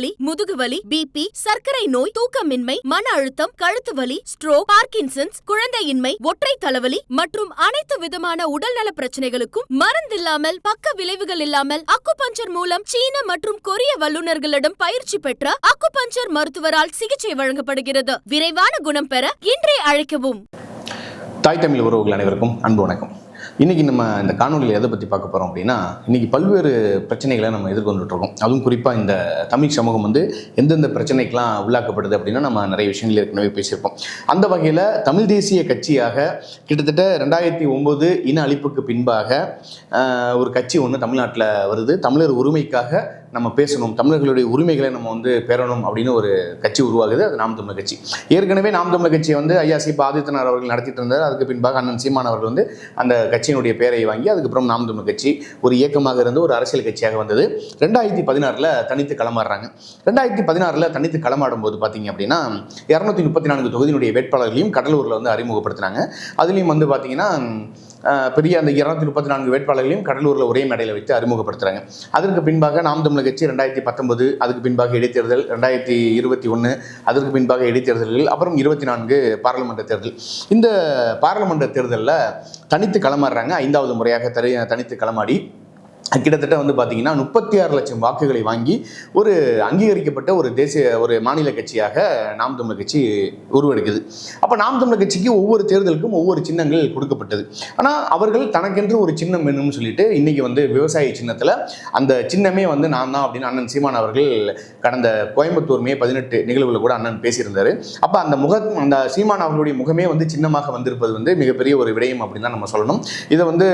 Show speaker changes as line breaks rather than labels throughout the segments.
வலி முதுகு வலி பிபி சர்க்கரை நோய் தூக்கமின்மை மன அழுத்தம் கழுத்து வலி ஸ்ட்ரோக் பார்க்கின்சன்ஸ் குழந்தையின்மை ஒற்றை தலைவலி மற்றும் அனைத்து விதமான உடல்நல பிரச்சனைகளுக்கும் மருந்தில்லாமல் பக்க விளைவுகள் இல்லாமல் அக்குபஞ்சர் மூலம் சீன மற்றும் கொரிய வல்லுநர்களிடம் பயிற்சி பெற்ற அக்குபஞ்சர் மருத்துவரால் சிகிச்சை வழங்கப்படுகிறது. விரைவான குணம் பெற இன்றே அழைக்கவும்.
தாய் தமிழ் உறவுகள் அனைவருக்கும் அன்பு வணக்கம். இன்றைக்கி நம்ம இந்த காணொலியில் எதை பற்றி பார்க்க போகிறோம் அப்படின்னா இன்றைக்கி பல்வேறு பிரச்சனைகளை நம்ம எதிர்கொண்டுட்டு இருக்கோம் அதுவும் குறிப்பாக இந்த தமிழ் சமூகம் வந்து எந்தெந்த பிரச்சனைக்கெலாம் உள்ளாக்கப்படுது அப்படின்னா நம்ம நிறைய விஷயங்கள் ஏற்கனவே பேசியிருப்போம். அந்த வகையில் தமிழ் தேசிய கட்சியாக கிட்டத்தட்ட ரெண்டாயிரத்தி ஒம்பது இன அழிப்புக்கு பின்பாக ஒரு கட்சி ஒன்று தமிழ்நாட்டில் வருது. தமிழர் உரிமைக்காக நம்ம பேசணும் தமிழர்களுடைய உரிமைகளை நம்ம வந்து பெறணும் அப்படின்னு ஒரு கட்சி உருவாகுது. அது நாம் தமிழர் கட்சி. ஏற்கனவே நாம் தமிழர் கட்சியை வந்து ஐயா சிபா ஆதித்தனார் அவர்கள் நடத்திட்டு இருந்தார். அதுக்கு பின்பாக அண்ணன் சீமான் அவர்கள் வந்து அந்த கட்சியினுடைய பேரை வாங்கி அதுக்கப்புறம் நாம் தமிழர் கட்சி ஒரு இயக்கமாக இருந்து ஒரு அரசியல் கட்சியாக வந்தது. ரெண்டாயிரத்தி பதினாறில் தனித்து களமாடுறாங்க. ரெண்டாயிரத்தி பதினாறில் தனித்து களமாடும் போது பார்த்தீங்க அப்படின்னா இரநூத்தி முப்பத்தி நான்கு தொகுதியினுடைய வேட்பாளர்களையும் கடலூரில் வந்து அறிமுகப்படுத்தினாங்க. அதுலேயும் வந்து பார்த்தீங்கன்னா பெரிய அந்த இருநூத்தி முப்பத்தி நான்கு வேட்பாளர்களையும் கடலூரில் ஒரே மேடையில் வைத்து அறிமுகப்படுத்துகிறாங்க அதற்கு பின்பாக நாம் தமிழர் கட்சி ரெண்டாயிரத்தி பத்தொன்பது அதுக்கு பின்பாக இடைத்தேர்தல் ரெண்டாயிரத்தி இருபத்தி ஒன்று அதற்கு பின்பாக இடைத்தேர்தல்கள் அப்புறம் இருபத்தி நான்கு பாராளுமன்ற தேர்தல். இந்த பாராளுமன்ற தேர்தலில் தனித்து களமாடுறாங்க. ஐந்தாவது முறையாக தனி தனித்து களமாடி கிட்டத்தட்ட வந்து பார்த்தீங்கன்னா முப்பத்தி ஆறு லட்சம் வாக்குகளை வாங்கி ஒரு அங்கீகரிக்கப்பட்ட ஒரு தேசிய ஒரு மாநில கட்சியாக நாம் தமிழர் கட்சி உருவெடுக்குது. அப்போ நாம் தமிழர் கட்சிக்கு ஒவ்வொரு தேர்தலுக்கும் ஒவ்வொரு சின்னங்கள் கொடுக்கப்பட்டது. ஆனால் அவர்கள் தனக்கென்று ஒரு சின்னம் வேணும்னு சொல்லிட்டு இன்னைக்கு வந்து விவசாய சின்னத்தில் அந்த சின்னமே வந்து நான் தான் அப்படின்னு அண்ணன் சீமான் அவர்கள் கடந்த கோயம்புத்தூர் மே பதினெட்டு நிகழ்வில் கூட அண்ணன் பேசியிருந்தார். அப்போ அந்த முக அந்த சீமான் அவர்களுடைய முகமே வந்து சின்னமாக வந்திருப்பது வந்து மிகப்பெரிய ஒரு விடயம் அப்படின்னு தான் நம்ம சொல்லணும். இதை வந்து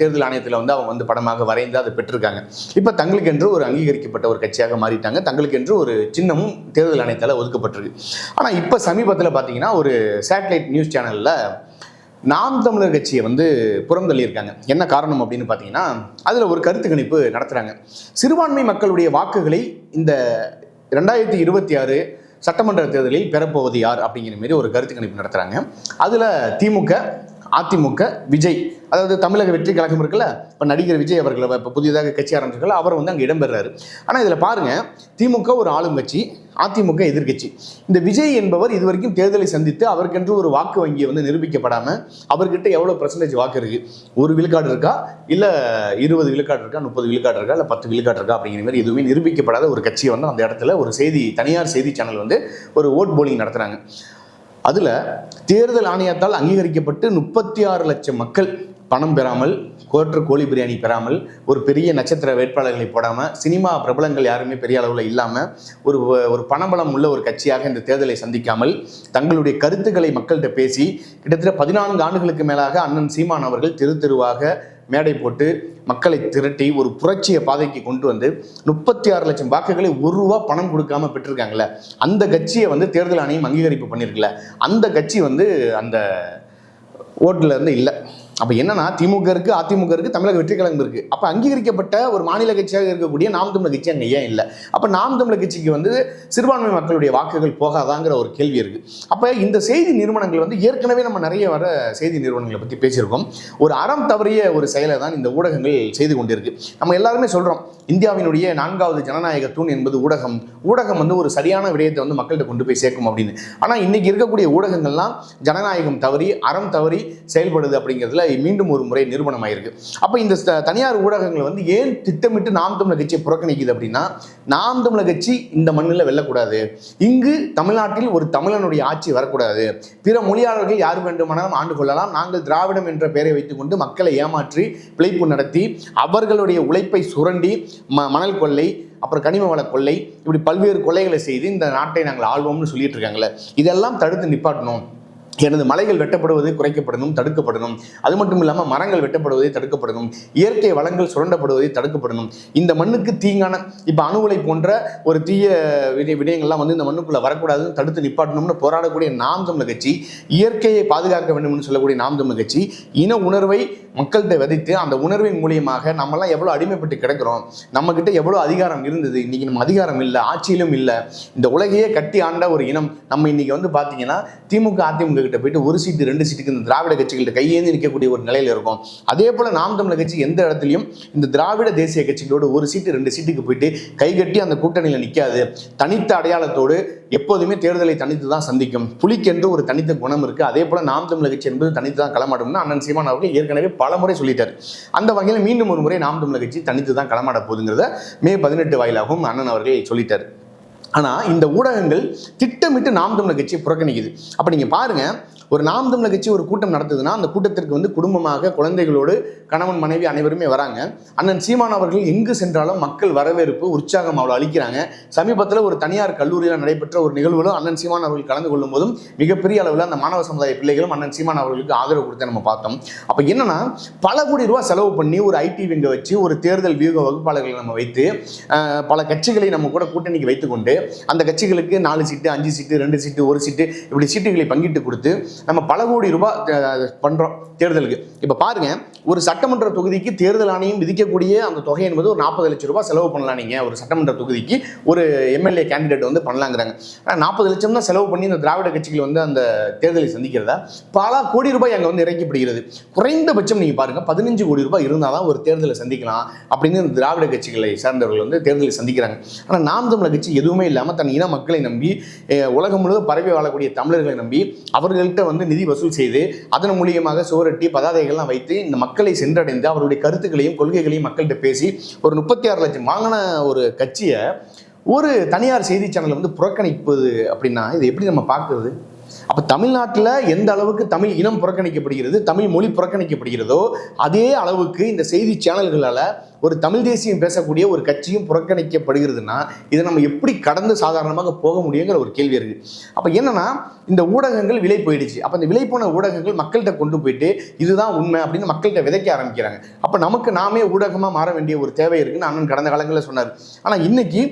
தேர்தல் ஆணையத்தில் வந்து அவங்க வந்து படமாக வரைந்து அதை பெற்றிருக்காங்க. இப்போ தங்களுக்கென்று ஒரு அங்கீகரிக்கப்பட்ட ஒரு கட்சியாக மாறிட்டாங்க. தங்களுக்கென்று ஒரு சின்னமும் தேர்தல் ஆணையத்தால் ஒதுக்கப்பட்டிருக்கு. ஆனால் இப்போ சமீபத்தில் பார்த்தீங்கன்னா ஒரு சேட்டலைட் நியூஸ் சேனலில் நாம் தமிழர் கட்சியை வந்து புறந்தள்ளியிருக்காங்க. என்ன காரணம் அப்படின்னு பார்த்தீங்கன்னா அதில் ஒரு கருத்து கணிப்பு நடத்துகிறாங்க சிறுபான்மை மக்களுடைய வாக்குகளை இந்த ரெண்டாயிரத்தி இருபத்தி ஆறு சட்டமன்ற தேர்தலில் பெறப்போவது யார் அப்படிங்கிற மாரி ஒரு கருத்து கணிப்பு நடத்துகிறாங்க அதில் திமுக அதிமுக விஜய். அதாவது தமிழக வெற்றி கழகம் இருக்குல்ல இப்போ நடிகர் விஜய் அவர்கள் இப்போ புதியதாக கட்சி ஆரம்பிச்சிருக்கல அவர் வந்து அங்கே இடம்பெறாரு. ஆனால் இதில் பாருங்கள் திமுக ஒரு ஆளும் கட்சி அதிமுக எதிர்க்கட்சி இந்த விஜய் என்பவர் இது வரைக்கும் தேர்தலை சந்தித்து அவருக்கென்று ஒரு வாக்கு வங்கியை வந்து நிரூபிக்கப்படாமல் அவர்கிட்ட எவ்வளோ பர்சன்டேஜ் வாக்கு இருக்கு? ஒரு விழுக்காடு இருக்கா? இல்லை இருபது விழுக்காடு இருக்கா? முப்பது விழுக்காடு இருக்கா? இல்லை பத்து விழுக்காடு இருக்கா? அப்படிங்கிற மாதிரி எதுவுமே நிரூபிக்கப்படாத ஒரு கட்சியை வந்து அந்த இடத்துல ஒரு செய்தி தனியார் செய்தி சேனல் வந்து ஒரு ஓட் போலிங் நடத்துகிறாங்க அதில் தேர்தல் ஆணையத்தால் அங்கீகரிக்கப்பட்டு முப்பத்தி ஆறு லட்சம் மக்கள் பணம் பெறாமல் கோற்று கோழி பிரியாணி பெறாமல் ஒரு பெரிய நட்சத்திர வேட்பாளர்களை போடாமல் சினிமா பிரபலங்கள் யாருமே பெரிய அளவில் இல்லாமல் ஒரு ஒரு பணபலம் உள்ள ஒரு கட்சியாக இந்த தேர்தலை சந்திக்காமல் தங்களுடைய கருத்துக்களை மக்கள்கிட்ட பேசி கிட்டத்தட்ட பதினான்கு ஆண்டுகளுக்கு மேலாக அண்ணன் சீமான் அவர்கள் தெரு தெருவாக மேடை போட்டு மக்களை திரட்டி ஒரு புரட்சிய பாதைக்கு கொண்டு வந்து முப்பத்தி ஆறு லட்சம் வாக்குகளை ஒரு ரூபா பணம் கொடுக்காம பெற்றிருக்காங்கல்ல? அந்த கட்சியை வந்து தேர்தல் ஆணையம் அங்கீகரிப்பு பண்ணியிருக்குல்ல அந்த கட்சி வந்து அந்த ஓட்டுல இருந்து இல்லை. அப்போ என்னன்னா திமுக இருக்கு அதிமுக இருக்கு தமிழக வெற்றி கழகம் இருக்கு. அப்போ அங்கீகரிக்கப்பட்ட ஒரு மாநில கட்சியாக இருக்கக்கூடிய நாம் தமிழர் கட்சி அங்கே ஏன் இல்லை? அப்போ நாம் தமிழர் கட்சிக்கு வந்து சிறுபான்மை மக்களுடைய வாக்குகள் போகாதாங்கிற ஒரு கேள்வி இருக்கு. அப்போ இந்த செய்தி நிறுவனங்கள் வந்து ஏற்கனவே நம்ம நிறைய வர செய்தி நிறுவனங்களை பற்றி பேசியிருக்கோம். ஒரு அறம் தவறிய ஒரு செயலை தான் இந்த ஊடகங்கள் செய்து கொண்டிருக்கு. நம்ம எல்லாருமே சொல்றோம் இந்தியாவினுடைய நான்காவது ஜனநாயக தூண் என்பது ஊடகம். ஊடகம் வந்து ஒரு சரியான விடயத்தை வந்து மக்கள்கிட்ட கொண்டு போய் சேர்க்கும் அப்படின்னு. ஆனால் இன்னைக்கு இருக்கக்கூடிய ஊடகங்கள்லாம் ஜனநாயகம் தவறி அறம் தவறி செயல்படுது அப்படிங்கிறதுல மீண்டும் ஒரு முறை நிரூபணமாயிருக்கு அப்போ இந்த தனியார் ஊடகங்கள் வந்து ஏன் திட்டமிட்டு நாம் தமிழர் கட்சியை புறக்கணிக்குது அப்படின்னா நாம் தமிழர் கட்சி இந்த மண்ணில் வெல்லக்கூடாது. இங்கு தமிழ்நாட்டில் ஒரு தமிழனுடைய ஆட்சி வரக்கூடாது. பிற மொழியாளர்கள் யார் வேண்டுமானாலும் ஆண்டு கொள்ளலாம். நாங்கள் திராவிடம் என்ற பெயரை வைத்துக்கொண்டு மக்களை ஏமாற்றி பிழைப்பு நடத்தி அவர்களுடைய உழைப்பை சுரண்டி ம மணல் கொள்ளை அப்புறம் கனிம வள கொள்ளை இப்படி பல்வேறு கொள்ளைகளை செய்து இந்த நாட்டை நாங்கள் ஆள்வோம்னு சொல்லிட்டு இருக்காங்கல்ல. இதெல்லாம் தடுத்து நிப்பாட்டணும். எனது மலைகள் வெட்டப்படுவது குறைக்கப்படணும் தடுக்கப்படணும். அது மட்டும் இல்லாமல் மரங்கள் வெட்டப்படுவதை தடுக்கப்படணும். இயற்கை வளங்கள் சுரண்டப்படுவதை தடுக்கப்படணும். இந்த மண்ணுக்கு தீங்கான இப்போ அணு உலை போன்ற ஒரு தீய விடய விடயங்கள்லாம் வந்து இந்த மண்ணுக்குள்ளே வரக்கூடாதுன்னு தடுத்து நிப்பாட்டணும்னு போராடக்கூடிய நாம் தமிழ் கட்சி இயற்கையை பாதுகாக்க வேண்டும்னு சொல்லக்கூடிய நாம் தமிழ் கட்சி இன உணர்வை மக்கள்கிட்ட விதைத்து அந்த உணர்வின் மூலியமாக நம்மலாம் எவ்வளோ அடிமைப்பட்டு கிடக்கிறோம் நம்மக்கிட்ட எவ்வளோ அதிகாரம் இருந்தது இன்னைக்கு நம்ம அதிகாரம் இல்லை ஆட்சியிலும் இல்லை இந்த உலகையே கட்டி ஆண்ட ஒரு இனம் நம்ம இன்னைக்கு வந்து பார்த்தீங்கன்னா திமுக அதிமுக கிட்ட போயிட்டு ஒரு சீட்டு ரெண்டு சீட்டுக்கு இந்த திராவிட கட்சிகள்கிட்ட கையேந்தி நிற்கக்கூடிய ஒரு நிலையில் இருக்கும். அதே போல நாம் தமிழர் கட்சி எந்த இடத்துலையும் இந்த திராவிட தேசிய கட்சிகளோடு ஒரு சீட்டு ரெண்டு சீட்டுக்கு போயிட்டு கைகட்டி அந்த கூட்டணியில் நிற்காது தனித்த அடையாளத்தோடு எப்போதுமே தேர்தலை தனித்து தான் சந்திக்கும். புலிக்கென்று ஒரு தனித்த குணம் இருக்கு. அதே போல நாம் தமிழர் கட்சி என்பது தனித்து தான் களமாடும்னு அண்ணன் சீமான் அவர்கள் ஏற்கனவே பல முறை சொல்லிட்டார். அந்த வகையில் மீண்டும் ஒரு முறை நாம் தமிழர் கட்சி தனித்து தான் களமாட போகுதுங்கிறத மே பதினெட்டு வாயிலாகவும் அண்ணன் அவர்கள் சொல்லிட்டார். ஆனால் இந்த ஊடகங்கள் திட்டமிட்டு நாம் தமிழர் கட்சியை புறக்கணிக்குது. அப்போ நீங்கள் பாருங்கள் ஒரு நாம் தமிழர் கட்சி ஒரு கூட்டம் நடத்துதுன்னா அந்த கூட்டத்திற்கு வந்து குடும்பமாக குழந்தைகளோடு கணவன் மனைவி அனைவருமே வராங்க. அண்ணன் சீமான் அவர்கள் எங்கு சென்றாலும் மக்கள் வரவேற்பு உற்சாகம் அவ்வளோ அளிக்கிறாங்க. சமீபத்தில் ஒரு தனியார் கல்லூரியில் நடைபெற்ற ஒரு நிகழ்வுகளும் அண்ணன் சீமான் அவர்கள் கலந்து கொள்ளும் போதும் மிகப்பெரிய அளவில் அந்த மாணவ சமுதாய பிள்ளைகளும் அண்ணன் சீமான் அவர்களுக்கு ஆதரவு கொடுத்து நம்ம பார்த்தோம். அப்போ என்னன்னா பல கோடி ரூபா செலவு பண்ணி ஒரு ஐடி விங்க வச்சு ஒரு தேர்தல் வியூக வகுப்பாளர்களை நம்ம வைத்து பல கட்சிகளை நம்ம கூட கூட்டணிக்கு வைத்துக்கொண்டு அந்த கட்சிகளுக்கு நாலு சீட்டு அஞ்சு சீட்டு ரெண்டு சீட்டு ஒரு சீட்டு இப்படி சீட்டுகளை பங்கிட்டு கொடுத்து நம்ம பல கோடி ரூபாய் பண்ணுறோம் பண்றோம் தேர்தலுக்கு. இப்போ பாருங்க ஒரு சட்டமன்ற தொகுதிக்கு தேர்தல் ஆணையம் விதிக்கக்கூடிய அந்த தொகை என்பது ஒரு நாற்பது லட்சம் ரூபாய் செலவு பண்ணலாம் நீங்க. ஒரு சட்டமன்ற தொகுதிக்கு ஒரு எம்எல்ஏ கேண்டிடேட் வந்து பண்ணலாங்கிறாங்க. ஆனால் நாற்பது லட்சம் தான் செலவு பண்ணி இந்த திராவிட கட்சிகள் வந்து அந்த தேர்தலை சந்திக்கிறதா? பல கோடி ரூபாய் அங்கே வந்து இறக்கப்படுகிறது. குறைந்தபட்சம் நீங்க பாருங்க பதினஞ்சு கோடி ரூபாய் இருந்தால் தான் ஒரு தேர்தலை சந்திக்கலாம் அப்படின்னு இந்த திராவிட கட்சிகளை சார்ந்தவர்கள் வந்து தேர்தலை சந்திக்கிறாங்க. ஆனால் நாம் தமிழர் கட்சி எதுவுமே இல்லாமல் தன் இன மக்களை நம்பி உலகம் முழுவதும் பரவி வாழக்கூடிய தமிழர்களை நம்பி அவர்கள்ட்ட வந்து நிதி வசூல் செய்து அதன் மூலியமாக சுவரட்டி பதாதைகள்லாம் வைத்து இந்த மக்களை சென்றடைந்து அவருடைய கருத்துக்களையும் கொள்கைகளையும் மக்கள்கிட்ட பேசி ஒரு முப்பத்தி ஆறு லட்சம் வாங்கின ஒரு கட்சியை ஒரு தனியார் செய்தி சேனல் வந்து புறக்கணிப்பது அப்படின்னா இது எப்படி நம்ம பார்க்குறது? அப்போ தமிழ்நாட்டில் எந்த அளவுக்கு தமிழ் இனம் புறக்கணிக்கப்படுகிறது தமிழ் மொழி புறக்கணிக்கப்படுகிறதோ அதே அளவுக்கு இந்த செய்தி சேனல்களால் ஒரு தமிழ் தேசியம் பேசக்கூடிய ஒரு கட்சியும் புறக்கணிக்கப்படுகிறதுனா இதை நம்ம எப்படி கடந்து சாதாரணமாக போக முடியுங்கிற ஒரு கேள்வி இருக்கு. அப்போ என்னன்னா இந்த ஊடகங்கள் விலை போயிடுச்சு. அப்போ இந்த விலை போன ஊடகங்கள் மக்கள்கிட்ட கொண்டு போயிட்டு இதுதான் உண்மை அப்படின்னு மக்கள்கிட்ட விதைக்க ஆரம்பிக்கிறாங்க. அப்போ நமக்கு நாமே ஊடகமாக மாற வேண்டிய ஒரு தேவை இருக்குன்னு அண்ணன் கடந்த காலங்களில் சொன்னார். ஆனால் இன்னைக்கு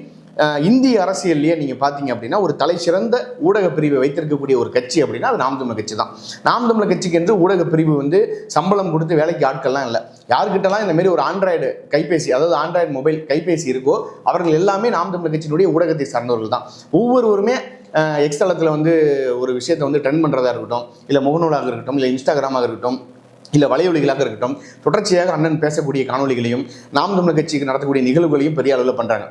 இந்திய அரசியல்லையே நீங்கள் பார்த்தீங்க அப்படின்னா ஒரு தலை சிறந்த ஊடக பிரிவை வைத்திருக்கக்கூடிய ஒரு கட்சி அப்படின்னா அது நாம் தமிழர் கட்சி தான். நாம் தமிழர் கட்சிக்கு என்று ஊடக பிரிவு வந்து சம்பளம் கொடுத்து வேலைக்கு ஆட்கள்லாம் இல்லை. யார்கிட்டலாம் இந்த மாதிரி ஒரு ஆண்ட்ராய்டு கைபேசி அதாவது ஆண்ட்ராய்டு மொபைல் கைபேசி இருக்கோ அவர்கள் எல்லாமே நாம் தமிழர் கட்சியினுடைய ஊடகத்தை சார்ந்தவர்கள் தான். ஒவ்வொருவருமே எக்ஸ் தளத்தில் வந்து ஒரு விஷயத்தை வந்து ட்ரெண்ட் பண்ணுறதா இருக்கட்டும் இல்லை முகநூலாக இருக்கட்டும் இல்லை இன்ஸ்டாகிராமாக இருக்கட்டும் இல்லை வலையொலிகளாக இருக்கட்டும் தொடர்ச்சியாக அண்ணன் பேசக்கூடிய காணொளிகளையும் நாம் தமிழர் கட்சிக்கு நடத்தக்கூடிய நிகழ்வுகளையும் பெரிய அளவில் பண்ணுறாங்க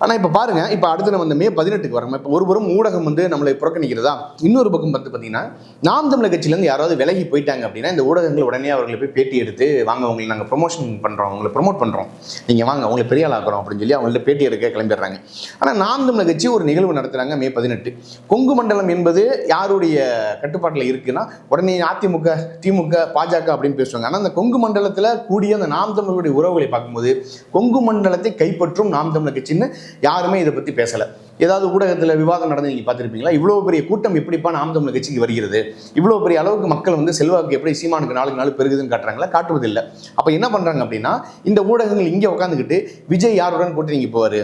ஆனால் இப்போ பாருங்க இப்போ அடுத்து நம்ம இந்த மே பதினெட்டுக்கு வரோம் இப்போ ஒரு புறம் ஊடகம் வந்து நம்மளை புறக்கணிக்கிறதா? இன்னொரு பக்கம் பார்த்து பார்த்தீங்கன்னா நாம் தமிழர் கட்சியிலேருந்து யாராவது விலகி போயிட்டாங்க அப்படின்னா இந்த ஊடகங்கள் உடனே அவர்களை போய் பேட்டி எடுத்து வாங்க உங்களை நாங்கள் ப்ரொமோஷன் பண்ணுறோம் உங்களை ப்ரொமோட் பண்ணுறோம் நீங்கள் வாங்க உங்களை பெரிய ஆள் ஆக்குறோம் அப்படின்னு சொல்லி அவங்கள்ட்ட பேட்டி எடுக்க கிளம்பிடுறாங்க. ஆனால் நாம் தமிழர் கட்சி ஒரு நிகழ்வு நடத்துகிறாங்க மே பதினெட்டு. கொங்கு மண்டலம் என்பது யாருடைய கட்டுப்பாட்டில் இருக்குன்னா உடனே அதிமுக திமுக பாஜக அப்படின்னு பேசுவாங்க. ஆனால் அந்த கொங்கு மண்டலத்தில் கூடிய அந்த நாம் தமிழருடைய உறவுகளை பார்க்கும்போது கொங்கு மண்டலத்தை கைப்பற்றும் நாம் தமிழர் கட்சின்னு யாருமே இதை பற்றி பேசலை. ஏதாவது ஊடகத்தில் விவாதம் நடந்து நீங்கள் பார்த்துருப்பீங்களா? இவ்வளோ பெரிய கூட்டம் எப்படிப்பா நாம் தமிழ் கட்சிக்கு வருகிறது? இவ்வளோ பெரிய அளவுக்கு மக்கள் வந்து செல்வாக்கு எப்படி சீமானுக்கு நாளுக்கு நாள் பெருகுதுன்னு காட்டுறாங்களா? காட்டுவதில்லை. அப்போ என்ன பண்ணுறாங்க அப்படின்னா இந்த ஊடகங்கள் இங்கே உட்காந்துக்கிட்டு விஜய் யாருடன் கூட்டணிக்கு போவார்?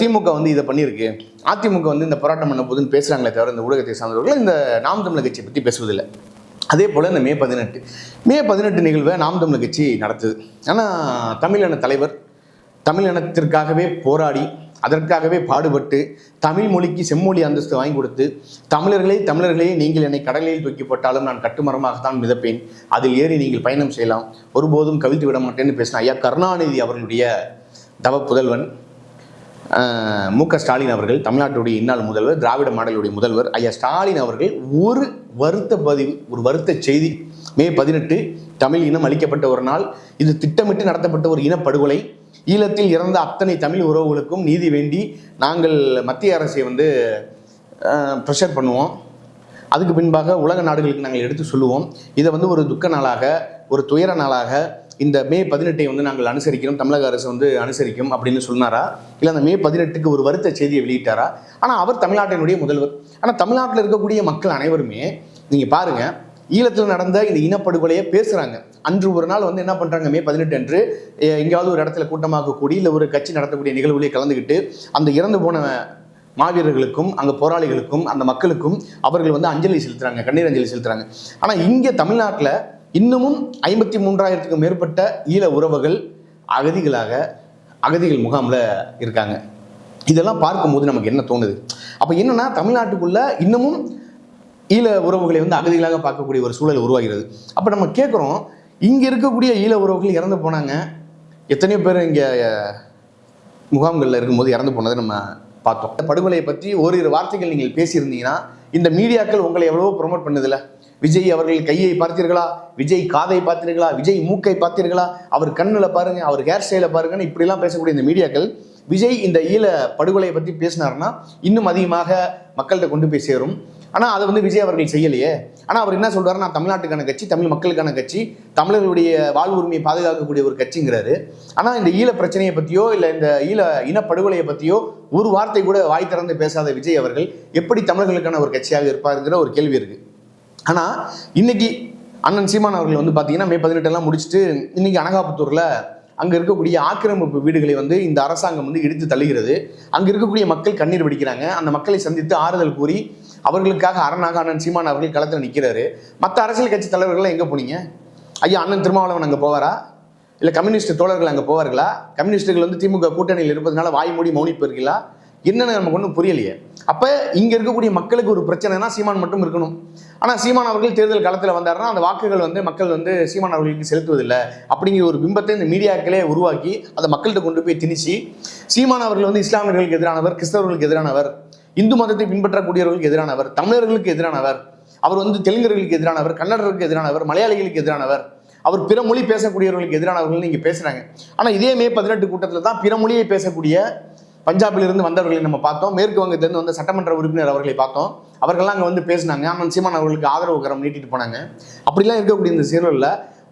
திமுக வந்து இதை பண்ணியிருக்கு. அதிமுக வந்து இந்த போராட்டம் பண்ண போதுன்னு பேசுகிறாங்களே தவிர இந்த ஊடகத்தை சார்ந்தவர்கள் இந்த நாம் தமிழ் கட்சியை பற்றி பேசுவதில்லை. அதே போல் இந்த மே பதினெட்டு மே பதினெட்டு நிகழ்வை நாம் தமிழ் கட்சி நடத்துது. ஆனால் தமிழின தலைவர் தமிழினத்திற்காகவே போராடி அதற்காகவே பாடுபட்டு தமிழ் மொழிக்கு செம்மொழி அந்தஸ்து வாங்கி கொடுத்து தமிழர்களே தமிழர்களே நீங்கள் என்னை கடலில் தூக்கி போட்டாலும் நான் கட்டுமரமாகத்தான் மிதப்பேன். அதில் ஏறி நீங்கள் பயணம் செய்யலாம். ஒருபோதும் கவிழ்த்து விட மாட்டேன்னு பேசின ஐயா கருணாநிதி அவர்களுடைய தவ புதல்வன் மு க ஸ்டாலின் அவர்கள் தமிழ்நாட்டுடைய இந்நாள் முதல்வர் திராவிட மாடலுடைய முதல்வர் ஐயா ஸ்டாலின் அவர்கள் ஒரு வருத்த பதிவு ஒரு வருத்த செய்தி. மே பதினெட்டு தமிழ் இனம் அளிக்கப்பட்ட ஒரு நாள். இது திட்டமிட்டு நடத்தப்பட்ட ஒரு இனப்படுகொலை. ஈழத்தில் இறந்த அத்தனை தமிழ் உறவுகளுக்கும் நீதி வேண்டி நாங்கள் மத்திய அரசை வந்து ப்ரெஷர் பண்ணுவோம். அதுக்கு பின்பாக உலக நாடுகளுக்கு நாங்கள் எடுத்து சொல்லுவோம். இதை வந்து ஒரு துக்க நாளாக ஒரு துயர நாளாக இந்த மே பதினெட்டை வந்து நாங்கள் அனுசரிக்கிறோம். தமிழக அரசு வந்து அனுசரிக்கும் அப்படின்னு சொன்னாரா? இல்லை அந்த மே பதினெட்டுக்கு ஒரு வருத்த செய்தியை வெளியிட்டாரா? ஆனால் அவர் தமிழ்நாட்டினுடைய முதல்வர். ஆனால் தமிழ்நாட்டில் இருக்கக்கூடிய மக்கள் அனைவருமே நீங்கள் பாருங்கள் ஈழத்தில் நடந்த இந்த இனப்படுகொலையை பேசுகிறாங்க அன்று ஒரு நாள் வந்து என்ன பண்ணுறாங்க மே பதினெட்டு அன்று எங்கேயாவது ஒரு இடத்துல கூட்டமாக கூடி இல்லை ஒரு கட்சி நடத்தக்கூடிய நிகழ்வுகளே கலந்துக்கிட்டு அந்த இறந்து போன மாவீரர்களுக்கும் அங்கே போராளிகளுக்கும் அந்த மக்களுக்கும் அவர்கள் வந்து அஞ்சலி செலுத்துறாங்க கண்ணீர் அஞ்சலி செலுத்துறாங்க. ஆனால் இங்கே தமிழ்நாட்டில் இன்னமும் ஐம்பத்தி மூன்றாயிரத்துக்கும் மேற்பட்ட ஈழ உறவுகள் அகதிகளாக அகதிகள் முகாமில் இருக்காங்க. இதெல்லாம் பார்க்கும்போது நமக்கு என்ன தோணுது? அப்போ என்னென்னா தமிழ்நாட்டுக்குள்ள இன்னமும் ஈழ உறவுகளை வந்து அகதிகளாக பார்க்கக்கூடிய ஒரு சூழல் உருவாகிறது. அப்போ நம்ம கேட்குறோம் இங்கே இருக்கக்கூடிய ஈழ உறவுகள் இறந்து போனாங்க. எத்தனையோ பேர் இங்கே முகாம்களில் இருக்கும்போது இறந்து போனதை நம்ம பார்த்தோம். இந்த படுகொலையை பற்றி ஓரிரு வார்த்தைகள் நீங்கள் பேசியிருந்தீங்கன்னா இந்த மீடியாக்கள் உங்களை எவ்வளவோ ப்ரொமோட் பண்ணுதில்ல விஜய் அவர்கள் கையை பார்த்தீர்களா விஜய் காதை பார்த்தீர்களா விஜய் மூக்கை பார்த்தீர்களா அவர் கண்ணில் பாருங்க அவர் ஹேர் ஸ்டைலை பாருங்கன்னு இப்படிலாம் பேசக்கூடிய இந்த மீடியாக்கள் விஜய் இந்த ஈழ படுகொலையை பற்றி பேசினாருன்னா இன்னும் அதிகமாக மக்கள்கிட்ட கொண்டு போய் சேரும். ஆனால் அதை வந்து விஜய் அவர்கள் செய்யலையே. ஆனால் அவர் என்ன சொல்றாரு நான் தமிழ்நாட்டுக்கான கட்சி தமிழ் மக்களுக்கான கட்சி தமிழர்களுடைய வாழ்வுரிமையை பாதுகாக்கக்கூடிய ஒரு கட்சிங்கிறாரு. ஆனால் இந்த ஈழ பிரச்சனையை பற்றியோ இல்லை இந்த ஈழ இனப்படுகொலையை பற்றியோ ஒரு வார்த்தை கூட வாய் திறந்து பேசாத விஜய் அவர்கள் எப்படி தமிழர்களுக்கான ஒரு கட்சியாக இருப்பாருங்கிற ஒரு கேள்வி இருக்கு. ஆனால் இன்னைக்கு அண்ணன் சீமான் அவர்கள் வந்து பார்த்தீங்கன்னா மே பதினெட்டெல்லாம் முடிச்சுட்டு இன்னைக்கு அனகாபுத்தூரில் அங்கே இருக்கக்கூடிய ஆக்கிரமிப்பு வீடுகளை வந்து இந்த அரசாங்கம் வந்து இடித்து தள்ளுகிறது. அங்கே இருக்கக்கூடிய மக்கள் கண்ணீர் வெடிக்கிறாங்க. அந்த மக்களை சந்தித்து ஆறுதல் கூறி அவர்களுக்காக அரணாக அண்ணன் சீமான் அவர்கள் களத்தில் நிற்கிறாரு மற்ற அரசியல் கட்சி தலைவர்கள்லாம் எங்கே போனீங்க? ஐயா அண்ணன் திருமாவளவன் அங்கே போவாரா? இல்லை கம்யூனிஸ்ட் தோழர்கள் அங்கே போவார்களா? கம்யூனிஸ்டுகள் வந்து திமுக கூட்டணியில் இருப்பதனால வாய் மூடி மௌனிப்பார்களா? என்னென்னு நமக்கு ஒன்றும் புரியலையே. அப்போ இங்கே இருக்கக்கூடிய மக்களுக்கு ஒரு பிரச்சனைனா சீமான் மட்டும் இருக்கணும். ஆனால் சீமான் அவர்கள் தேர்தல் காலத்தில் வந்தார்னா அந்த வாக்குகள் வந்து மக்கள் வந்து சீமான் அவர்களுக்கு செலுத்துவதில்லை. அப்படிங்கிற ஒரு பிம்பத்தை இந்த மீடியாக்களே உருவாக்கி அதை மக்கள்கிட்ட கொண்டு போய் திணிச்சு சீமான் அவர்கள் வந்து இஸ்லாமியர்களுக்கு எதிரானவர் கிறிஸ்தவர்களுக்கு எதிரானவர் இந்து மதத்தை பின்பற்றக்கூடியவர்களுக்கு எதிரானவர் தமிழர்களுக்கு எதிரானவர் அவர் வந்து தெலுங்கர்களுக்கு எதிரானவர் கன்னடர்களுக்கு எதிரானவர் மலையாளிகளுக்கு எதிரானவர் அவர் பிற மொழி பேசக்கூடியவர்களுக்கு எதிரானவர்கள் நீங்க பேசுறாங்க. ஆனா இதே மே பதினெட்டு கூட்டத்தில் தான் பிற மொழியை பேசக்கூடிய பஞ்சாபிலிருந்து வந்தவர்களை நம்ம பார்த்தோம். மேற்கு வங்கத்திலிருந்து வந்த சட்டமன்ற உறுப்பினர் அவர்களை பார்த்தோம். அவர்கள்லாம் அங்கே வந்து பேசினாங்க. ஆனால் சீமான் அவர்களுக்கு ஆதரவு கரம் நீட்டிட்டு போனாங்க. அப்படிலாம் இருக்கக்கூடிய இந்த சீரியலில்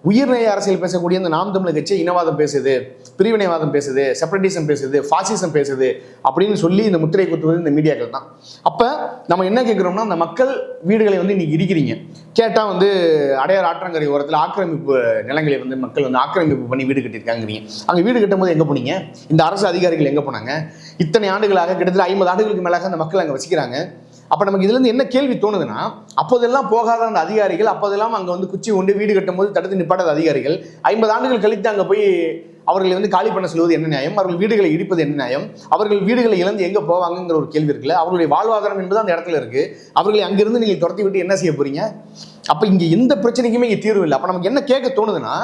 உயிர்நிலை அரசியல் பேசக்கூடிய இந்த நாம் தமிழ் கட்சி இனவாதம் பேசுது பிரிவினைவாதம் பேசுது செப்பரேட்டிசம் பேசுது ஃபாசிசம் பேசுது அப்படின்னு சொல்லி இந்த முத்திரை குத்துவது இந்த மீடியாக்கள் தான். அப்போ நம்ம என்ன கேட்குறோம்னா அந்த மக்கள் வீடுகளை வந்து இன்னைக்கு இடிக்கிறீங்க. கேட்டால் வந்து அடையார் ஆற்றங்கரை ஓரத்தில் ஆக்கிரமிப்பு நிலங்களை வந்து மக்கள் வந்து ஆக்கிரமிப்பு பண்ணி வீடு கட்டியிருக்காங்கிறீங்க. அங்கே வீடு கட்டும்போது எங்கே போனீங்க? இந்த அரசு அதிகாரிகள் எங்கே போனாங்க? இத்தனை ஆண்டுகளாக கிட்டத்தட்ட ஐம்பது ஆண்டுகளுக்கு மேலாக அந்த மக்கள் அங்கே வசிக்கிறாங்க. அப்போ நமக்கு இதுலேருந்து என்ன கேள்வி தோணுதுன்னா அப்போதெல்லாம் போகாத அந்த அதிகாரிகள் அப்போதெல்லாம் அங்கே வந்து குச்சி கொண்டு வீடு கட்டும்போது தடுத்து நிப்பாட்டாத அதிகாரிகள். ஐம்பது ஆண்டுகள் கழித்து அங்கே போய் அவர்களை வந்து காலி பண்ண சொல்வது என்ன நியாயம்? அவர்கள் வீடுகளை இடிப்பது என்ன நியாயம்? அவர்கள் வீடுகளை இழந்து எங்கே போவாங்கங்கிற ஒரு கேள்வி இருக்குல்ல? அவர்களுடைய வாழ்வாதாரம் என்பது அந்த இடத்துல இருக்கு. அவர்களை அங்கிருந்து நீங்கள் துரத்தி விட்டு என்ன செய்ய போறீங்க? அப்போ இங்கே எந்த பிரச்சனைக்குமே இங்கே தீர்வு இல்லை. அப்போ நமக்கு என்ன கேட்க தோணுதுன்னா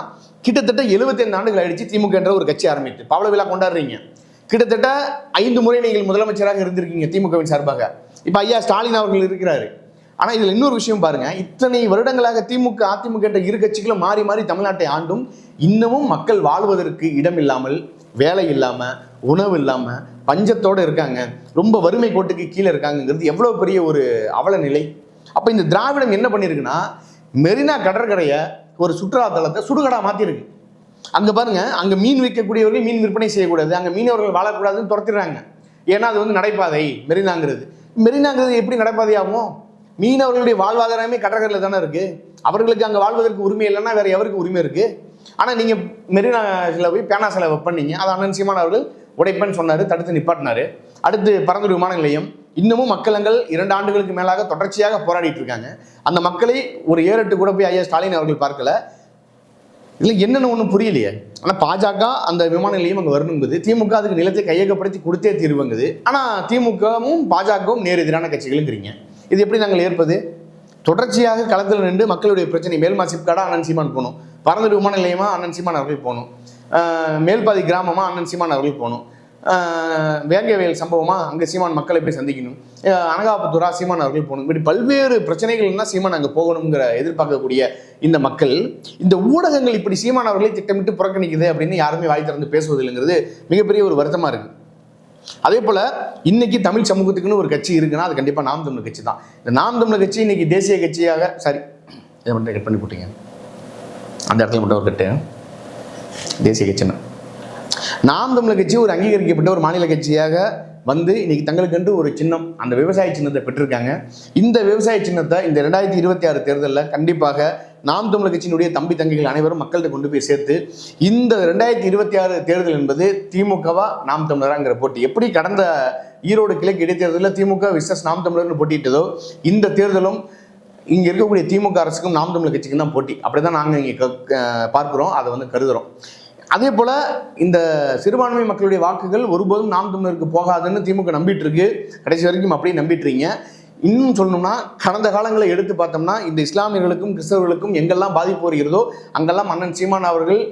கிட்டத்தட்ட 75 ஆண்டுகள் ஆயிடுச்சு திமுக என்ற ஒரு கட்சி ஆரம்பித்து. பவள விழா கொண்டாடுறீங்க. கிட்டத்தட்ட ஐந்து முறை நீங்கள் முதலமைச்சராக இருந்திருக்கீங்க திமுகவின் சார்பாக. இப்போ ஐயா ஸ்டாலின் அவர்கள் இருக்கிறாரு. ஆனால் இதில் இன்னொரு விஷயம் பாருங்க. இத்தனை வருடங்களாக திமுக அதிமுக என்ற இரு கட்சிகளும் மாறி மாறி தமிழ்நாட்டை ஆண்டும் இன்னமும் மக்கள் வாழ்வதற்கு இடம் இல்லாமல் வேலை இல்லாமல் உணவு இல்லாமல் பஞ்சத்தோடு இருக்காங்க. ரொம்ப வறுமை கோட்டுக்கு கீழே இருக்காங்கங்கிறது எவ்வளோ பெரிய ஒரு அவல நிலை அப்போ இந்த திராவிடம் என்ன பண்ணியிருக்குன்னா மெரினா கடற்கரையை ஒரு சுற்றுலாத்தலத்தை சுடுகடா மாற்றிருக்கு அங்கே பாருங்க அங்கே மீன் விற்கக்கூடியவர்கள் மீன் விற்பனை செய்யக்கூடாது அங்கே மீனவர்கள் வாழக்கூடாதுன்னு துரத்திடுறாங்க. ஏன்னா அது வந்து நடைபாதை மெரினாங்கிறது. மெரினாங்கிறது எப்படி நடைபாதையாகும் மீனவர்களுடைய வாழ்வாதாரமே கடற்கரையில் தானே இருக்கு. அவர்களுக்கு அங்கே வாழ்வதற்கு உரிமை இல்லைன்னா வேற எவருக்கு உரிமை இருக்கு? ஆனால் நீங்கள் மெரினாவில் போய் பேனா சிலை பண்ணீங்க. அதை அண்ணன் அவர்கள் உடைப்பேன்னு சொன்னார் தடுத்து நிப்பாட்டினாரு. அடுத்து பரந்தூர் விமான நிலையம். இன்னமும் மக்களங்கள் இரண்டு ஆண்டுகளுக்கு மேலாக தொடர்ச்சியாக போராடிட்டு இருக்காங்க. அந்த மக்களை ஒரு ஏறெட்டு கூட போய் ஐயா ஸ்டாலின் அவர்கள் பார்க்கல. இல்லை என்னென்னு ஒன்றும் புரியலையே. ஆனால் பாஜக அந்த விமான நிலையம் அங்கே வரணுங்குது திமுக அதுக்கு நிலத்தை கையகப்படுத்தி கொடுத்தே தீர்வுங்குது ஆனால் திமுகவும் பாஜகவும் நேர் எதிரான கட்சிகளுங்கிறீங்க இது எப்படி நாங்கள் ஏற்பது? தொடர்ச்சியாக களத்தில் நின்று மக்களுடைய பிரச்சனை மேல்மா சிப்காடா அண்ணன் சீமான் போகணும். பரந்தூர் விமான நிலையமாக அண்ணன் சீமான் அவர்கள் போகணும். மேல்பாதி கிராமமாக அண்ணன் சீமான் அவர்கள் போகணும். ஆஹ் வேங்கவேல் அங்கே சீமான் மக்களை போய் சந்திக்கணும். ஆஹ் அனகாபுத்தூரா சீமான் அவர்கள் போகணும். இப்படி பல்வேறு பிரச்சனைகள்னா சீமான் அங்கே போகணுங்கிற எதிர்பார்க்கக்கூடிய இந்த மக்கள் இந்த ஊடகங்கள் இப்படி சீமான் அவர்களை திட்டமிட்டு புறக்கணிக்குது அப்படின்னு யாருமே வாய் திறந்து பேசுவதில்லைங்கிறது மிகப்பெரிய ஒரு வருத்தமாக இருக்குது அதே போல இன்னைக்கு தமிழ் சமூகத்துக்குன்னு ஒரு கட்சி இருக்குன்னா அது கண்டிப்பா நாம் தமிழர் கட்சி தான். இந்த நாம் தமிழர் கட்சி இன்னைக்கு தேசிய கட்சியாக சாரி இதை மட்டும் கட் பண்ணி போட்டீங்க அந்த இடத்துல மட்டும் ஒரு கட்டு தேசிய கட்சின்னா. நாம் தமிழர் கட்சி ஒரு அங்கீகரிக்கப்பட்ட ஒரு மாநில கட்சியாக வந்து இன்னைக்கு தங்களுக்கென்று ஒரு சின்னம் அந்த விவசாய சின்னத்தை பெற்றிருக்காங்க. இந்த விவசாய சின்னத்தை இந்த ரெண்டாயிரத்தி இருபத்தி ஆறு தேர்தலில் கண்டிப்பாக நாம் தமிழர் கட்சியினுடைய தம்பி தங்கைகள் அனைவரும் மக்கள்கிட்ட கொண்டு போய் சேர்த்து இந்த ரெண்டாயிரத்தி இருபத்தி ஆறு தேர்தல் என்பது திமுகவா நாம் தமிழராங்கிற போட்டி. எப்படி கடந்த ஈரோடு கிழக்கு இடைத்தேர்தலில் திமுக விசஸ் நாம் தமிழர்னு போட்டியிட்டதோ இந்த தேர்தலும் இங்கே இருக்கக்கூடிய திமுக அரசுக்கும் நாம் தமிழர் கட்சிக்கும் தான் போட்டி. அப்படி தான் நாங்கள் இங்கே பார்க்குறோம் அதை வந்து கருதுகிறோம் அதே போல் இந்த சிறுபான்மை மக்களுடைய வாக்குகள் ஒருபோதும் நாம் தமிழருக்கு போகாதுன்னு திமுக நம்பிட்டு இருக்கு கடைசி வரைக்கும் அப்படியே நம்பிட்டு இருக்கீங்க இன்னும் சொல்லணும்னா கடந்த காலங்களை எடுத்து பார்த்தோம்னா இந்த இஸ்லாமியர்களுக்கும் கிறிஸ்தவர்களுக்கும் எங்கெல்லாம் பாதிப்பு வருகிறதோ அங்கெல்லாம் அண்ணன் சீமான் அவர்கள்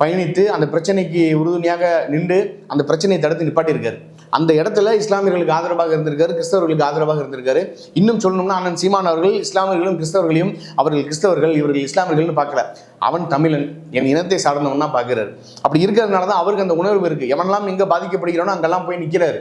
பயணித்து அந்த பிரச்சனைக்கு உறுதுணையாக நின்று அந்த பிரச்சனையை தடுத்து நிப்பாட்டியிருக்காரு. அந்த இடத்துல இஸ்லாமியர்களுக்கு ஆதரவாக இருந்திருக்காரு கிறிஸ்தவர்களுக்கு ஆதரவாக இருந்திருக்காரு. இன்னும் சொல்லணும்னா அண்ணன் சீமான் அவர்கள் இஸ்லாமியர்களும் கிறிஸ்தவர்களையும் அவர்கள் கிறிஸ்தவர்கள் இவர்கள் இஸ்லாமியர்கள்னு பார்க்கல. அவன் தமிழன் என் இனத்தை சார்ந்தவன்னா தான் பார்க்கிறாரு. அப்படி இருக்கிறதுனால தான் அவருக்கு அந்த உணர்வு இருக்கு. எவனெல்லாம் எங்கே பாதிக்கப்படுகிறானோ அங்கெல்லாம் போய் நிற்கிறாரு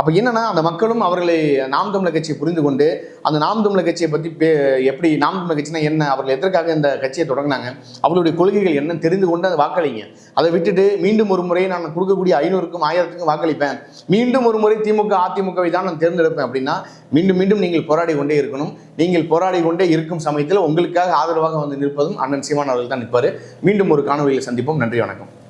அப்போ என்னன்னா அந்த மக்களும் அவர்களை நாம் தமிழர் கட்சியை புரிந்து கொண்டு அந்த நாம் தமிழர் கட்சியை பற்றி பே எப்படி நாம் தமிழர் கட்சினா என்ன அவர்கள் எதற்காக இந்த கட்சியை தொடங்கினாங்க அவர்களுடைய கொள்கைகள் என்னன்னு தெரிந்து கொண்டு அதை வாக்களிங்க. அதை விட்டுட்டு மீண்டும் ஒரு முறை நான் கொடுக்கக்கூடிய ஐநூறுக்கும் ஆயிரத்துக்கும் வாக்களிப்பேன். மீண்டும் ஒரு முறை திமுக அதிமுகவை தான் நான் தேர்ந்தெடுப்பேன் அப்படின்னா மீண்டும் மீண்டும் நீங்கள் போராடி கொண்டே இருக்கணும். நீங்கள் போராடி கொண்டே இருக்கும் சமயத்தில் உங்களுக்காக ஆதரவாக வந்து நிற்பதும் அண்ணன் சீமான் அவர்கள் தான் நிற்பார். மீண்டும் ஒரு காணொலியில் சந்திப்போம். நன்றி வணக்கம்.